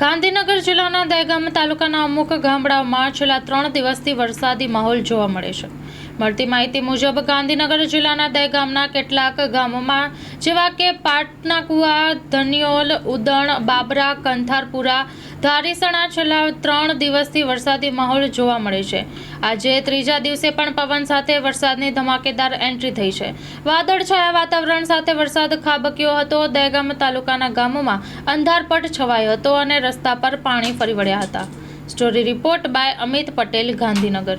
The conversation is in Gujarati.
ગાંધીનગર જિલ્લાના દહેગામ તાલુકાના અમુક ગામડાઓમાં છેલ્લા ત્રણ દિવસથી વરસાદી માહોલ જોવા મળે છે. મળતી માહિતી મુજબ ગાંધીનગર જિલ્લાના દહેગામના કેટલાક ગામોમાં, જેવા કે પાટના કુવા ધનિયોલ, ઉદણ, બાબરા, કંથારપુરા, ધારીસણા છેલ્લા ત્રણ દિવસથી વરસાદી માહોલ જોવા મળે છે. આજે ત્રીજા દિવસે પણ પવન સાથે વરસાદની ધમાકેદાર એન્ટ્રી થઈ છે. વાદળછાયા વાતાવરણ સાથે વરસાદ ખાબક્યો હતો. દહેગામ તાલુકાના ગામોમાં અંધારપટ છવાયો હતો અને રસ્તા પર પાણી ફરી વળ્યા હતા. Story report by Amit Patel, Gandhinagar.